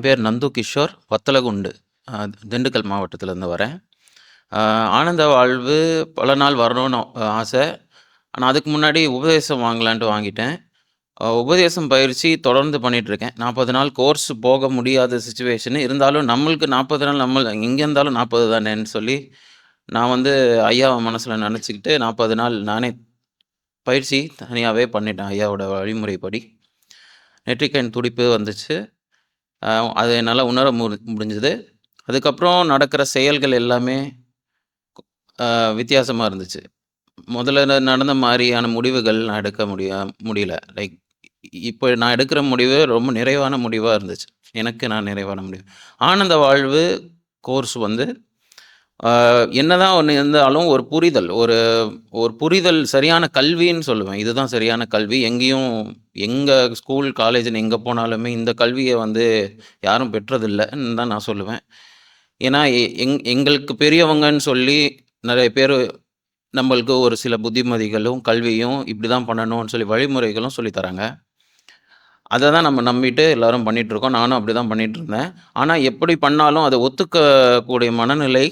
என் பேர் நந்து கிஷோர். வத்தலகுண்டு. திண்டுக்கல் மாவட்டத்திலேருந்து வரேன். ஆனந்த வாழ்வு பல நாள் வரணும்னு ஆசை. ஆனால் அதுக்கு முன்னாடி உபதேசம் வாங்கலான்ட்டு வாங்கிட்டேன். உபதேசம் பயிற்சி தொடர்ந்து பண்ணிட்டுருக்கேன். 40 நாள் கோர்ஸ் போக முடியாத சுச்சுவேஷனு இருந்தாலும் நம்மளுக்கு 40 நாள் நம்ம எங்கே இருந்தாலும் 40 தானேன்னு சொல்லி, நான் வந்து ஐயாவை மனசில் நினச்சிக்கிட்டு நாற்பது நாள் நானே பயிற்சி தனியாகவே பண்ணிட்டேன் ஐயாவோட வழிமுறைப்படி. நெற்றிக்கண் துடிப்பு வந்துச்சு. அது என்னால் உணர முடி முடிஞ்சது. அதுக்கப்புறம் நடக்கிற செயல்கள் எல்லாமே வித்தியாசமாக இருந்துச்சு. முதல்ல நடந்த மாதிரியான முடிவுகள் நான் எடுக்க முடியா முடியல. லைக் இப்போ நான் எடுக்கிற முடிவு ரொம்ப நிறைவான முடிவாக இருந்துச்சு. எனக்கு நான் நிறைவான முடிவு. ஆனந்த வாழ்வு கோர்ஸ் வந்து என்னதான் ஒன்று இருந்தாலும் ஒரு புரிதல். ஒரு ஒரு புரிதல் சரியான கல்வின்னு சொல்லுவேன். இதுதான் சரியான கல்வி. எங்கேயும் எங்கள் ஸ்கூல், காலேஜ்னு எங்கே போனாலுமே இந்த கல்வியை வந்து யாரும் பெற்றதில்லன்னு தான் நான் சொல்லுவேன். ஏன்னா, எ எங் எங்களுக்கு பெரியவங்கன்னு சொல்லி நிறைய பேர் நம்மளுக்கு ஒரு சில புத்திமதிகளும், கல்வியும் இப்படி தான் பண்ணணும்னு சொல்லி வழிமுறைகளும் சொல்லித்தராங்க அதை தான் நம்ம நம்பிட்டு எல்லாரும் பண்ணிகிட்ருக்கோம் நானும் அப்படி தான் பண்ணிகிட்ருந்தேன் ஆனால் எப்படி பண்ணாலும் அதை ஒத்துக்கக்கூடிய மனநிலை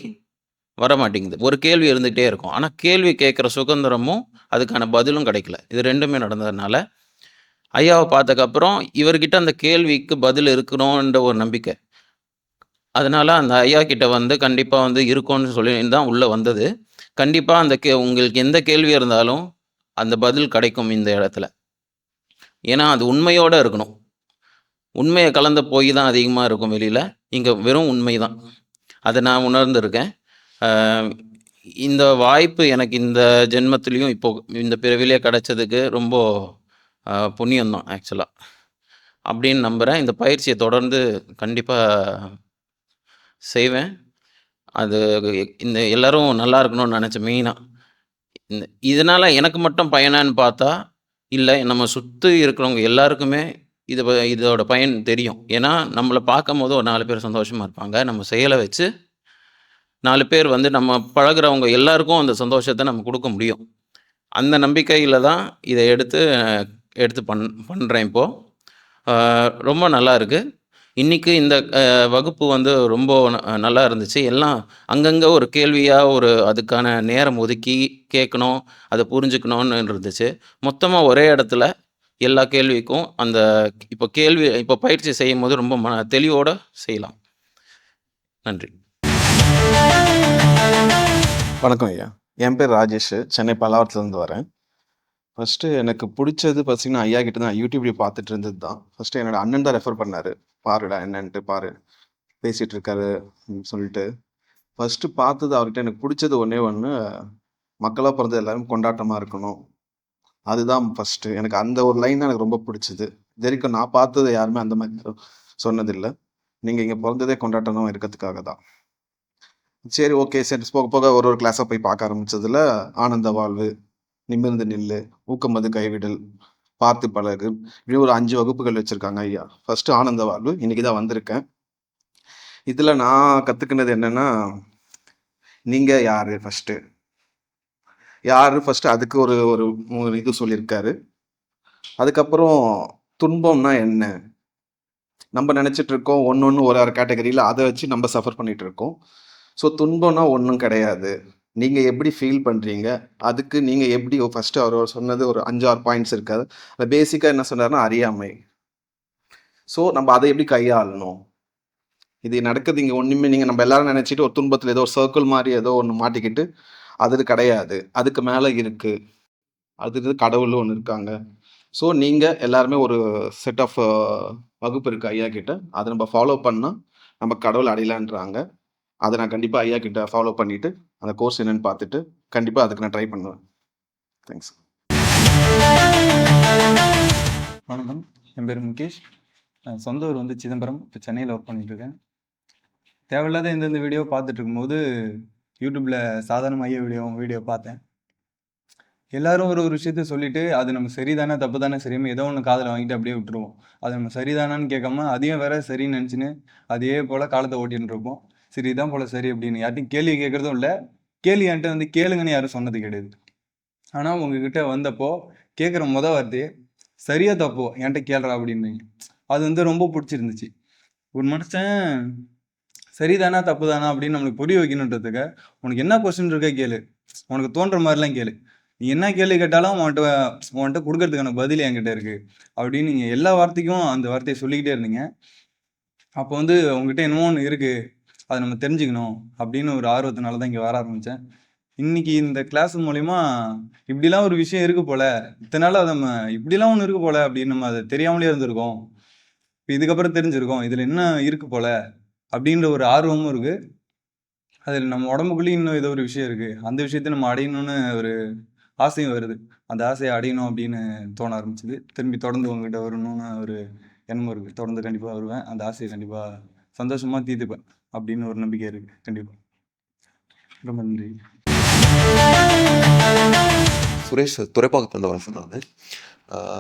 வரமாட்டேங்குது. ஒரு கேள்வி இருந்துகிட்டே இருக்கும். ஆனால் கேள்வி கேட்குற சுதந்திரமும், அதுக்கான பதிலும் கிடைக்கல. இது ரெண்டுமே நடந்ததுனால, ஐயாவை பார்த்தக்கப்புறம் இவர்கிட்ட அந்த கேள்விக்கு பதில் இருக்கணுன்ற ஒரு நம்பிக்கை. அதனால் அந்த ஐயா கிட்ட வந்து கண்டிப்பாக வந்து இருக்கும்னு சொல்லி தான் உள்ளே வந்தது. கண்டிப்பாக அந்த கே உங்களுக்கு எந்த கேள்வி இருந்தாலும், அந்த பதில் கிடைக்கும் இந்த இடத்துல. ஏன்னா, அது உண்மையோட இருக்கணும். உண்மையை கலந்த போய் தான் அதிகமாக இருக்கும் வெளியில் இங்கே வெறும் உண்மை தான். அதை நான் உணர்ந்திருக்கேன். இந்த வாய்ப்பு எனக்கு இந்த ஜென்மத்துலேயும் இப்போ இந்த பிறவிலே கிடைச்சதுக்கு ரொம்ப புண்ணியம்தான் புண்ணியம் தான் அப்படின்னு நம்புகிறேன் இந்த பயிற்சியை தொடர்ந்து கண்டிப்பாக செய்வேன். அது இந்த எல்லோரும் நல்லா இருக்கணும்னு நினச்ச மெயினாக இந்த இதனால் எனக்கு மட்டும் பயனான்னு பார்த்தா, இல்லை நம்ம சுற்று இருக்கிறவங்க எல்லாருக்குமே இது இதோட பயன் தெரியும். ஏன்னா, நம்மள பார்க்கும்போது ஒரு நாலு பேர் சந்தோஷமாக இருப்பாங்க. நம்ம செயலை வச்சு நாலு பேர் வந்து நம்ம பழகுறவங்க எல்லாருக்கும் அந்த சந்தோஷத்தை நம்ம கொடுக்க முடியும். அந்த நம்பிக்கையில் தான் இதை எடுத்து எடுத்து பண் பண்ணுறேன் இப்போது ரொம்ப நல்லா இருக்குது இன்னைக்கு இந்த வகுப்பு வந்து ரொம்ப ந நல்லா இருந்துச்சு. எல்லாம் அங்கங்கே ஒரு கேள்வியாக ஒரு அதுக்கான நேரம் ஒதுக்கி கேட்கணும், அதை புரிஞ்சுக்கணும்னு இருந்துச்சு. மொத்தமாக ஒரே இடத்துல எல்லா கேள்விக்கும் அந்த இப்போ கேள்வி இப்போ பயிற்சி செய்யும் போது ரொம்ப மன தெளிவோடு செய்யலாம். நன்றி. வணக்கம் ஐயா. என் பேர் ராஜேஷ். சென்னை பல்லாவரத்துலேருந்து வரேன். ஃபர்ஸ்ட்டு எனக்கு பிடிச்சது பார்த்தீங்கன்னா, ஐயா கிட்ட தான் யூடியூப்லேயே பார்த்துட்டு இருந்தது தான். ஃபஸ்ட்டு என்னோட அண்ணன் தான் ரெஃபர் பண்ணாரு. "பாருடா என்னன்ட்டு பாரு. பேசிகிட்டு இருக்காரு" சொல்லிட்டு. ஃபர்ஸ்ட்டு பார்த்தது அவர்கிட்ட எனக்கு பிடிச்சது ஒன்றே ஒன்று மக்களாக பிறந்தது எல்லாரும் கொண்டாட்டமாக இருக்கணும். அதுதான் ஃபஸ்ட்டு எனக்கு அந்த ஒரு லைன் தான் எனக்கு ரொம்ப பிடிச்சது இதுவரைக்கும் நான் பார்த்தது யாருமே அந்த மாதிரி சொன்னதில்லை நீங்கள் இங்கே பிறந்ததே கொண்டாட்டமாக இருக்கிறதுக்காக தான். சரி ஓகே. சரி போக போக ஒரு ஒரு கிளாஸாக போய் பார்க்க ஆரம்பித்ததில் ஆனந்த வாழ்வு, நிமிர்ந்து நில்லு, ஊக்கமது கைவிடல், பார்த்து பழகு, இப்படி ஒரு அஞ்சு வகுப்புகள் வச்சுருக்காங்க ஐயா. ஃபஸ்ட்டு ஆனந்த வாழ்வு. இன்னைக்கு தான் வந்திருக்கேன். இதில் நான் கற்றுக்கினது என்னென்னா நீங்கள் யார் ஃபர்ஸ்ட்டு? யார் ஃபர்ஸ்ட்டு அதுக்கு ஒரு ஒரு இது சொல்லியிருக்காரு. அதுக்கப்புறம் துன்பம்னா என்ன? நம்ம நினச்சிட்ருக்கோம் இருக்கோம், ஒன்று ஒரு ஒரு கேட்டகரியில் அதை வச்சு நம்ம சஃபர் பண்ணிகிட்ருக்கோம் இருக்கோம். ஸோ துன்பம்னா ஒன்றும் கிடையாது. நீங்கள் எப்படி ஃபீல் பண்ணுறீங்க அதுக்கு நீங்கள் எப்படி ஃபஸ்ட்டு அவர் சொன்னது ஒரு 5, 6 பாயிண்ட்ஸ் இருக்காது அதில் பேசிக்காக என்ன சொன்னார்னா அறியாமை. ஸோ நம்ம அதை எப்படி கையாளணும்? இது நடக்குது இங்கே ஒன்றுமே நீங்கள் நம்ம எல்லாரும் நினச்சிட்டு ஒரு துன்பத்தில் ஏதோ ஒரு சர்க்கிள் மாதிரி ஏதோ ஒன்று மாட்டிக்கிட்டு, அது கிடையாது. அதுக்கு மேலே இருக்குது அது கடவுள் ஒன்று இருக்காங்க. ஸோ நீங்கள் எல்லாருமே ஒரு செட் ஆஃப் வகுப்பு இருக்குது ஐயா கிட்ட. அதை நம்ம ஃபாலோ பண்ணால் நம்ம கடவுள் அடையலான்றாங்க. அதை நான் கண்டிப்பாக ஐயா கிட்ட ஃபாலோ பண்ணிட்டு, அந்த கோர்ஸ் என்னன்னு பார்த்துட்டு, கண்டிப்பாக அதுக்கு நான் ட்ரை பண்ணுவேன். தேங்க்ஸ். வணக்கம். என் பேர் முகேஷ். நான் சொந்த ஊர் வந்து சிதம்பரம். இப்போ சென்னையில் ஒர்க் பண்ணிட்டு இருக்கேன். தேவையில்லாத இந்தந்த வீடியோ பார்த்துட்டு இருக்கும்போது, யூடியூப்ல சாதாரண ஐயா வீடியோ வீடியோ பார்த்தேன். எல்லாரும் ஒரு ஒரு விஷயத்த சொல்லிட்டு, அது நம்ம சரிதானே, தப்பு தானே, சரின்னு ஏதோ ஒன்று காதில் வாங்கிட்டு அப்படியே விட்டுருவோம். அது நம்ம சரிதானான்னு கேட்காம, அதையும் வேற சரின்னு நினச்சின்னு அதே போல காலத்தை ஓட்டின்னு இருப்போம். சரி இதான் போல சரி அப்படின்னு. யார்ட்டையும் கேள்வி கேட்கறதும் இல்லை. கேள்வி என்கிட்ட வந்து கேளுங்கன்னு யாரும் சொன்னது கிடையாது. ஆனால் உங்ககிட்ட வந்தப்போ, கேட்குற முத வார்த்தையே, "சரியா தப்போ என்கிட்ட கேளுறா அப்படின்னு அது வந்து ரொம்ப பிடிச்சிருந்துச்சு. ஒரு மனுஷன் சரிதானா தப்பு தானா அப்படின்னு நம்மளுக்கு புரிய வைக்கணுன்றதுக்கு உனக்கு என்ன கொஸ்டின் இருக்க கேளு. உனக்கு தோன்ற மாதிரிலாம் கேளு. நீ என்ன கேள்வி கேட்டாலும் உன்கிட்ட உன்கிட்ட கொடுக்கறதுக்கான பதில் என்கிட்ட இருக்கு அப்படின்னு நீங்கள் எல்லா வார்த்தைக்கும் அந்த வார்த்தையை சொல்லிக்கிட்டே இருந்தீங்க. அப்போ வந்து உங்ககிட்ட என்னமோ ஒன்று இருக்கு. அதை நம்ம தெரிஞ்சுக்கணும் அப்படின்னு ஒரு ஆர்வத்தினால தான் இங்கே வர ஆரம்பித்தேன் இன்னைக்கு இந்த கிளாஸ் மூலிமா இப்படிலாம் ஒரு விஷயம் இருக்கு போல இத்தனை அதை நம்ம இப்படிலாம் ஒன்று இருக்கு போல அப்படின்னு நம்ம அதை தெரியாமலே இருந்திருக்கோம். இப்போ இதுக்கப்புறம் தெரிஞ்சிருக்கோம் இதில் என்ன இருக்கு போல அப்படின்ற ஒரு ஆர்வமும் இருக்கு. அதில் நம்ம உடம்புக்குள்ளேயும் இன்னும் ஏதோ ஒரு விஷயம் இருக்கு. அந்த விஷயத்தை நம்ம அடையணும்னு ஒரு ஆசையும் வருது. அந்த ஆசையை அடையணும் அப்படின்னு தோண ஆரம்பிச்சது. திரும்பி தொடர்ந்து உங்ககிட்ட வரணும்னு ஒரு எண்ணமும் இருக்கு. தொடர்ந்து கண்டிப்பாக வருவேன். அந்த ஆசையை கண்டிப்பாக சந்தோஷமா தீர்த்துப்பேன் அப்படின்னு ஒரு நம்பிக்கை இருக்கு. கண்டிப்பாக ரொம்ப நன்றி. சுரேஷ் துறைப்பாக்கத்துலேருந்து வரேன் சொன்னாங்க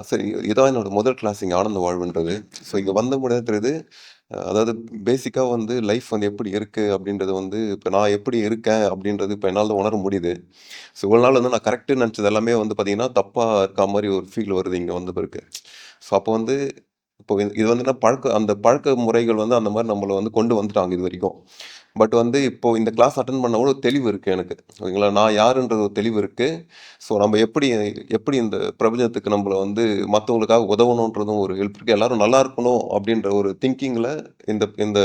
சரி இதான் என்னோட முதல் கிளாஸ் இங்கே ஆனந்த வாழ்வுன்றது. ஸோ இங்கே வந்த முடியாதுன்றது அதாவது பேசிக்காக வந்து லைஃப் வந்து எப்படி இருக்குது அப்படின்றது வந்து இப்போ நான் எப்படி இருக்கேன் அப்படின்றது இப்போ என்னால் தான் உணர முடியுது. ஸோ இவ்வளோ நாள் வந்து நான் கரெக்டுன்னு நினச்சது எல்லாமே வந்து பார்த்தீங்கன்னா தப்பாக இருக்க மாதிரி ஒரு ஃபீல் வருது இங்கே வந்த பிறகு ஸோ அப்போ வந்து இப்போ இது வந்து என்ன பழக்க அந்த பழக்க முறைகள் வந்து அந்த மாதிரி நம்மளை வந்து கொண்டு வந்துட்டாங்க இது வரைக்கும். பட் வந்து இப்போ இந்த கிளாஸ் அட்டன் பண்ண கூட ஒரு தெளிவு இருக்குது எனக்கு. ஓகேங்களா நான் யாருன்றது ஒரு தெளிவு இருக்குது ஸோ நம்ம எப்படி எப்படி இந்த பிரபஞ்சத்துக்கு நம்மளை வந்து மற்றவங்களுக்காக உதவணுன்றதும் ஒரு ஹெல்ப் இருக்குது எல்லாரும் நல்லா இருக்கணும் அப்படின்ற ஒரு திங்கிங்கில் இந்த இந்த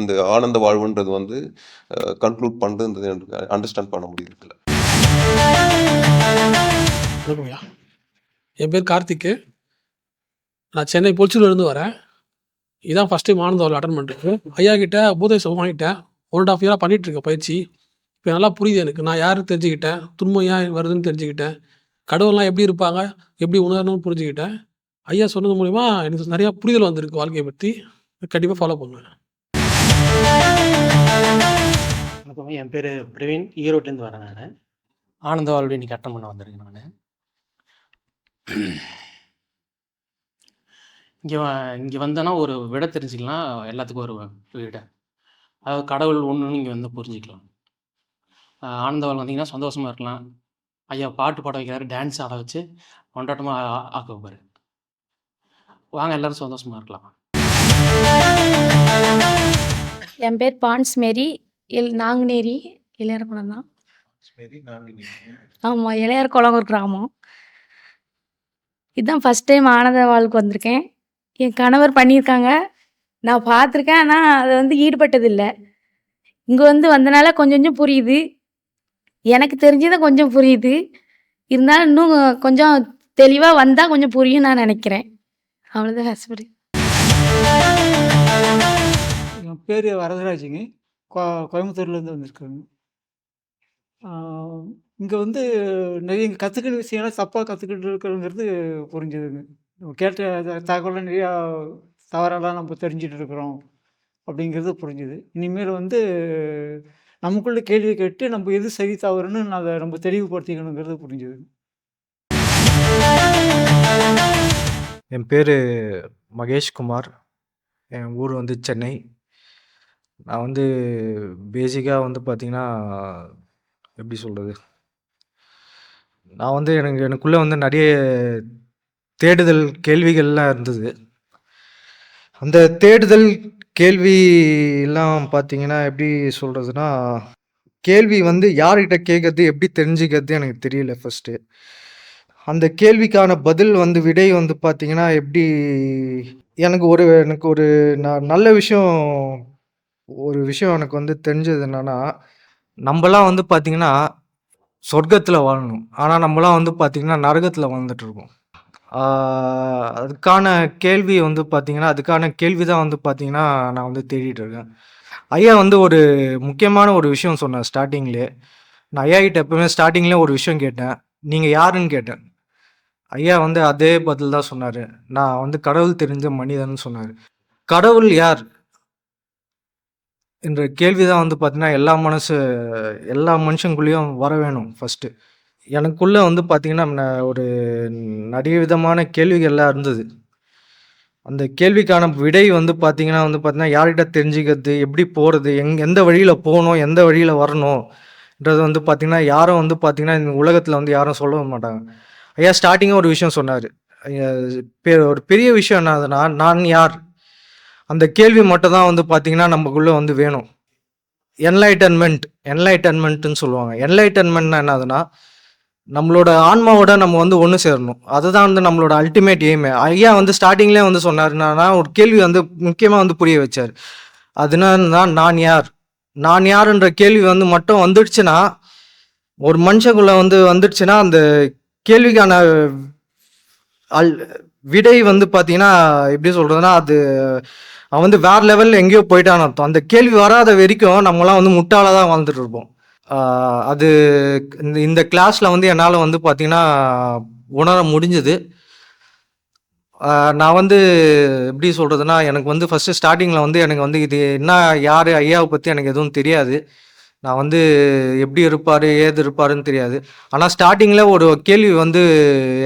இந்த ஆனந்த வாழ்வுன்றது வந்து கன்க்ளூட் பண்ணுறது எனக்கு அண்டர்ஸ்டாண்ட் பண்ண முடியுது என் பேர் கார்த்திக்கு. நான் சென்னை பொலிச்சூர்லேருந்து வரேன். இதான் ஃபஸ்ட் டைம் ஆனந்த அட்டன் பண்ணுறது ஐயா கிட்ட பூதேசம் வாங்கிட்டேன் ஒன் அண்ட் ஆஃப் இயராக பண்ணிகிட்ருக்கேன் பயிற்சி. இப்போ நல்லா புரியுது எனக்கு. நான் யாரும் தெரிஞ்சுக்கிட்டேன். துன்பம் ஏன் வருதுன்னு தெரிஞ்சுக்கிட்டேன். கடவுள்லாம் எப்படி இருப்பாங்க? எப்படி உணரணும்னு புரிஞ்சுக்கிட்டேன். ஐயா சொன்னது மூலிமா எனக்கு நிறையா புரிதல் வந்திருக்கு வாழ்க்கையை பற்றி கண்டிப்பாக ஃபாலோ பண்ணுவேன். வணக்கம். என் பேர் பிரவீன். ஈரோட்லேருந்து வரேன் நான். ஆனந்த வாழ்வு இன்னைக்கு அட்டன் பண்ண வந்திருக்கேன் நான். இங்கே இங்கே வந்தேன்னா ஒரு விட தெரிஞ்சுக்கலாம். எல்லாத்துக்கும் ஒரு விட. அதாவது கடவுள் ஒன்றுன்னு இங்கே வந்து புரிஞ்சுக்கலாம். ஆஹ் ஆனந்த வாழ்வு வந்தீங்கன்னா சந்தோஷமா இருக்கலாம். ஐயா பாட்டு பாட வைக்கிறாரு டான்ஸ் ஆட வச்சு கொண்டாட்டமாக ஆக்க வைப்பாரு வாங்க எல்லாரும் சந்தோஷமா இருக்கலாம். என் பேர் பான்ஸ் மேரி இல் நாங்குநேரி இளையர்குளம் தான். ஆமாம் இளையர்குளம் ஒரு கிராமம். இதுதான் ஃபஸ்ட் டைம் ஆனந்த வாழ்வுக்கு வந்திருக்கேன். என் கணவர் பண்ணியிருக்காங்க. நான் பார்த்துருக்கேன் ஆனால் அதை வந்து ஈடுபட்டதில்லை. இங்கே வந்து வந்தனால கொஞ்சம் கொஞ்சம் புரியுது. எனக்கு தெரிஞ்சதை கொஞ்சம் புரியுது. இருந்தாலும் இன்னும் கொஞ்சம் தெளிவாக வந்தால் கொஞ்சம் புரியும் நான் நினைக்கிறேன். அவ்வளோதான் ஹஸ்பண்ட் என் பேர் வரதராஜுங்க. கோ கோயம்புத்தூர்லேருந்து வந்திருக்காங்க. இங்கே வந்து நிறைய இங்கே கற்றுக்கிற விஷயம்லாம் தப்பாக கற்றுக்கிட்டு இருக்கிறோங்கிறது புரிஞ்சுதுங்க. கேட்ட த- தகவலை நிறையா தவறெல்லாம் நம்ம தெரிஞ்சிட்டு இருக்கிறோம் அப்படிங்கிறது புரிஞ்சுது. இனிமேல் வந்து நமக்குள்ள கேள்வி கேட்டு நம்ம எது சரி தவறுன்னு அதை நம்ம தெளிவுபடுத்திக்கணுங்கிறது புரிஞ்சுது. என் பேர் மகேஷ்குமார் என் ஊர் வந்து சென்னை. நான் வந்து பேசிக்காக வந்து பார்த்திங்கன்னா எப்படி சொல்கிறது நான் வந்து எனக்கு எனக்குள்ளே வந்து நிறைய தேடுதல் கேள்விகள்லாம் இருந்தது. அந்த தேடுதல் கேள்வி எல்லாம் பார்த்தீங்கன்னா எப்படி சொல்கிறதுனா கேள்வி வந்து யார்கிட்ட கேட்கறது எப்படி தெரிஞ்சுக்கிறது எனக்கு தெரியல ஃபஸ்ட்டு அந்த கேள்விக்கான பதில் வந்து விடை வந்து பார்த்தீங்கன்னா எப்படி எனக்கு ஒரு எனக்கு ஒரு நல்ல விஷயம் ஒரு விஷயம் எனக்கு வந்து தெரிஞ்சது என்னென்னா நம்மலாம் வந்து பார்த்திங்கன்னா சொர்க்கத்தில் வாழணும். ஆனால் நம்மலாம் வந்து பார்த்திங்கன்னா நரகத்தில் வாழ்ந்துட்டுருக்கோம் அதுக்கான கேள்வி வந்து பார்த்தீங்கன்னா அதுக்கான கேள்வி தான் வந்து பார்த்தீங்கன்னா நான் வந்து தேடிட்டு இருக்கேன். ஐயா வந்து ஒரு முக்கியமான ஒரு விஷயம் சொன்னேன் ஸ்டார்டிங்லேயே. நான் ஐயா கிட்ட எப்பவுமே ஸ்டார்டிங்லேயே ஒரு விஷயம் கேட்டேன். நீங்கள் யாருன்னு கேட்டேன். ஐயா வந்து அதே பதில் தான் சொன்னார். நான் வந்து கடவுள் தெரிஞ்ச மனிதன் சொன்னார். கடவுள் யார்? என்ற கேள்வி தான் வந்து பார்த்தீங்கன்னா எல்லா மனசு எல்லா மனுஷங்குள்ளேயும் வர வேணும் ஃபஸ்ட்டு எனக்குள்ளே வந்து பார்த்தீங்கன்னா ந- ஒரு நிறைய விதமான கேள்விகள்லாம் இருந்தது. அந்த கேள்விக்கான விடை வந்து பார்த்தீங்கன்னா வந்து பார்த்தீங்கன்னா யார்கிட்ட தெரிஞ்சுக்கிறது எப்படி போகிறது எங் எந்த வழியில் போகணும் எந்த வழியில் வரணும்ன்றது வந்து பார்த்தீங்கன்னா யாரும் வந்து பார்த்தீங்கன்னா இந்த உலகத்தில் வந்து யாரும் சொல்ல மாட்டாங்க. ஐயா ஸ்டார்டிங்காக ஒரு விஷயம் சொன்னார். ஒரு பெரிய விஷயம் என்னதுன்னா நான் யார்? அந்த கேள்வி மட்டும் தான் வந்து பார்த்தீங்கன்னா நமக்குள்ளே வந்து வேணும். என்லைட்டன்மெண்ட் என்லைட்டன்மெண்ட்னு சொல்லுவாங்க. என்லைட்டன்மெண்ட்னா என்னதுன்னா நம்மளோட ஆன்மாவோட நம்ம வந்து ஒன்று சேரணும். அதுதான் வந்து நம்மளோட அல்டிமேட் எய்மே ஐயா வந்து ஸ்டார்டிங்லேயே வந்து சொன்னார். ஒரு கேள்வி வந்து முக்கியமாக வந்து புரிய வச்சார். அதுனா நான் யார்? நான் யாருன்ற கேள்வி வந்து மட்டும் வந்துடுச்சுன்னா ஒரு மனுஷக்குள்ள வந்து வந்துடுச்சுன்னா அந்த கேள்விக்கான அல் விடை வந்து பார்த்தீங்கன்னா எப்படி சொல்கிறதுனா அது அவன் வந்து வேற லெவலில் எங்கேயோ போயிட்டான்னு அர்த்தம். அந்த கேள்வி வராத வரைக்கும் நம்மலாம் வந்து முட்டாளாக தான் வாழ்ந்துட்டு இருப்போம். அது இந்த இந்த கிளாஸில் வந்து என்னால் வந்து பார்த்தீங்கன்னா உணர முடிஞ்சுது. நான் வந்து எப்படி சொல்கிறதுனா எனக்கு வந்து ஃபஸ்ட்டு ஸ்டார்டிங்கில் வந்து எனக்கு வந்து இது என்ன யார் ஐயாவை பற்றி எனக்கு எதுவும் தெரியாது. நான் வந்து எப்படி இருப்பார் ஏது இருப்பாருன்னு தெரியாது. ஆனால் ஸ்டார்டிங்கில் ஒரு கேள்வி வந்து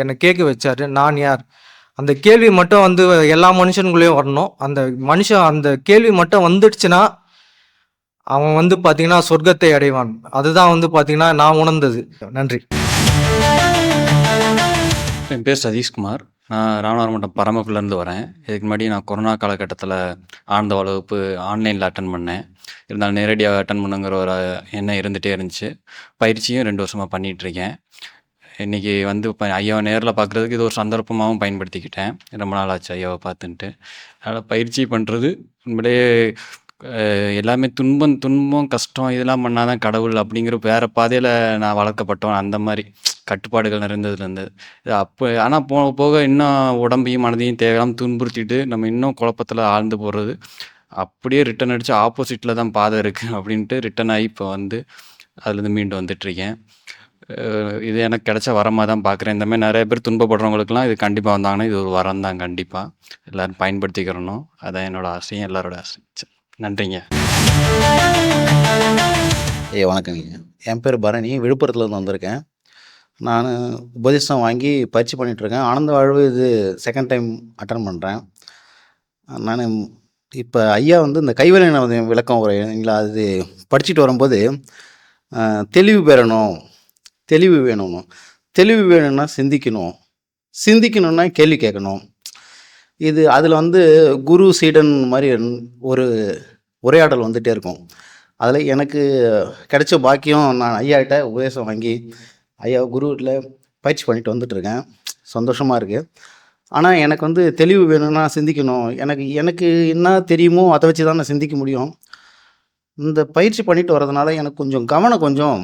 என்னை கேட்க வச்சார் நான் யார்? அந்த கேள்வி மட்டும் வந்து எல்லா மனுஷனுக்குள்ளேயும் வரணும். அந்த மனுஷன் அந்த கேள்வி மட்டும் வந்துடுச்சுன்னா அவன் வந்து பார்த்தீங்கன்னா சொர்க்கத்தை அடைவான். அதுதான் வந்து பார்த்தீங்கன்னா நான் உணர்ந்தது. நன்றி. என் பேர் சதீஷ்குமார். நான் ராமநாதர் மட்டம் பரமக்குள்ளேருந்து வரேன். இதுக்கு முன்னாடி நான் கொரோனா காலகட்டத்தில் ஆழ்ந்த வகுப்பு ஆன்லைனில் அட்டன் பண்ணேன். இருந்தாலும் நேரடியாக அட்டன் பண்ணுங்கிற ஒரு எண்ணம் இருந்துகிட்டே இருந்துச்சு. பயிற்சியும் ரெண்டு வருஷமாக பண்ணிகிட்ருக்கேன் இன்றைக்கி வந்து இப்போ ஐயாவை நேரில் பார்க்குறதுக்கு இது ஒரு சந்தர்ப்பமாகவும் பயன்படுத்திக்கிட்டேன். ரொம்ப நாள் ஆச்சு ஐயாவை பார்த்துன்ட்டு. அதனால் பயிற்சி பண்ணுறது உண்மையிலேயே எல்லாமே துன்பம் துன்பம் கஷ்டம் இதெல்லாம் பண்ணால் தான் கடவுள் அப்படிங்கிற வேறு பாதையில் நான் வளர்க்கப்பட்டோம் அந்த மாதிரி கட்டுப்பாடுகள் நிறைந்ததுலேருந்து. இருந்தது இது அப்போ ஆனால் போக போக இன்னும் உடம்பையும் மனதையும் தேவையில்லாமல் துன்புறுத்திட்டு நம்ம இன்னும் குழப்பத்தில் ஆழ்ந்து போகிறது அப்படியே ரிட்டர்ன் அடித்து ஆப்போசிட்டில் தான் பாதை இருக்குது அப்படின்ட்டு ரிட்டர்ன் ஆகி இப்போ வந்து அதுலேருந்து மீண்டு வந்துட்டுருக்கேன். அஹ் இது எனக்கு கிடைச்ச வரமாக தான் பார்க்குறேன். இந்தமாதிரி நிறைய பேர் துன்பப்படுறவங்களுக்குலாம் இது கண்டிப்பாக வந்தாங்கன்னா இது ஒரு வரம் தான் கண்டிப்பாக எல்லோரும் பயன்படுத்திக்கிறணும். அதான் என்னோட ஆசையும் எல்லாரோட ஆசை நன்றிங்க. ஐயா வணக்கங்க. என் பேர் பரணி. விழுப்புரத்துலேருந்து வந்திருக்கேன். நான் உபதேசம் வாங்கி பயிற்சி பண்ணிகிட்ருக்கேன் ஆனந்த வாழ்வு இது செகண்ட் டைம் அட்டன் பண்ணுறேன் நான் இப்போ ஐயா வந்து இந்த கைவினை விளக்கம் உரைங்களா அது படிச்சுட்டு வரும்போது தெளிவு பெறணும். தெளிவு வேணும் தெளிவு வேணும்னா சிந்திக்கணும். சிந்திக்கணும்னா கேள்வி கேட்கணும். இது அதில் வந்து குரு சீடன் மாதிரி ஒரு உரையாடல் வந்துகிட்டே இருக்கும். அதில் எனக்கு கிடைச்ச பாக்கியம் நான் ஐயாட்ட உபதேசம் வாங்கி ஐயா குருவில் பயிற்சி பண்ணிட்டு வந்துட்டுருக்கேன். சந்தோஷமாக இருக்குது ஆனால் எனக்கு வந்து தெளிவு வேணும்னா சிந்திக்கணும். எனக்கு எனக்கு என்ன தெரியுமோ அதை வச்சு தான் நான் சிந்திக்க முடியும். இந்த பயிற்சி பண்ணிட்டு வர்றதுனால எனக்கு கொஞ்சம் கவனம் கொஞ்சம்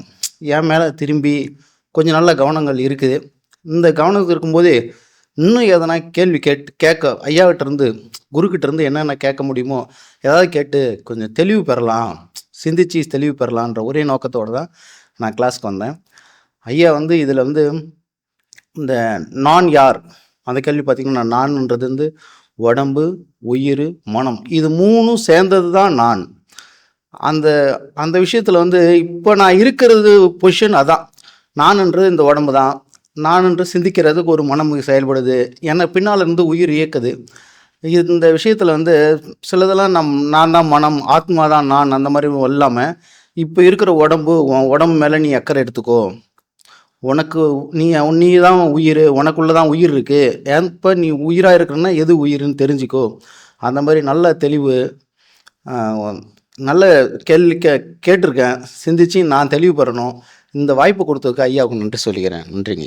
என் மேலே திரும்பி கொஞ்சம் நல்ல கவனங்கள் இருக்குது. இந்த கவனத்துக்கு இருக்கும்போது இன்னும் எதனா கேள்வி கேட்டு கேட்க ஐயாவிட்ட இருந்து குருக்கிட்ட இருந்து என்னென்ன கேட்க முடியுமோ ஏதாவது கேட்டு கொஞ்சம் தெளிவு பெறலாம் சிந்திச்சு தெளிவு பெறலான்ற ஒரே நோக்கத்தோடு தான் நான் கிளாஸ்க்கு வந்தேன். ஐயா வந்து இதில் வந்து இந்த நான் யார்? அந்த கேள்வி பார்த்திங்கன்னா நான்ன்றது வந்து உடம்பு உயிர் மனம் இது மூணும் சேர்ந்தது தான் நான். அந்த அந்த விஷயத்தில் வந்து இப்போ நான் இருக்கிறது பொசிஷன் அதான். நான்ன்றது இந்த உடம்பு தான். நான் என்று சிந்திக்கிறதுக்கு ஒரு மனம் செயல்படுது. என்னை பின்னால் இருந்து உயிர் இயக்குது. இந்த விஷயத்தில் வந்து சிலதெல்லாம் நம் நான் தான் மனம் ஆத்மா தான் நான் அந்த மாதிரி இல்லாமல் இப்போ இருக்கிற உடம்பு உன் உடம்பு மேலே நீ அக்கறை எடுத்துக்கோ. உனக்கு நீ நீ தான் உயிர் உனக்குள்ளே தான் உயிர் இருக்குது இப்போ நீ உயிராக இருக்கிறன்னா எது உயிர்னு தெரிஞ்சுக்கோ. அந்த மாதிரி நல்ல தெளிவு நல்ல கேள்வி கே கேட்டிருக்கேன். சிந்திச்சு நான் தெளிவு பெறணும் இந்த வாய்ப்பு கொடுத்ததுக்கு ஐயாவுக்கு நன்றி சொல்லிக்கிறேன். நன்றிங்க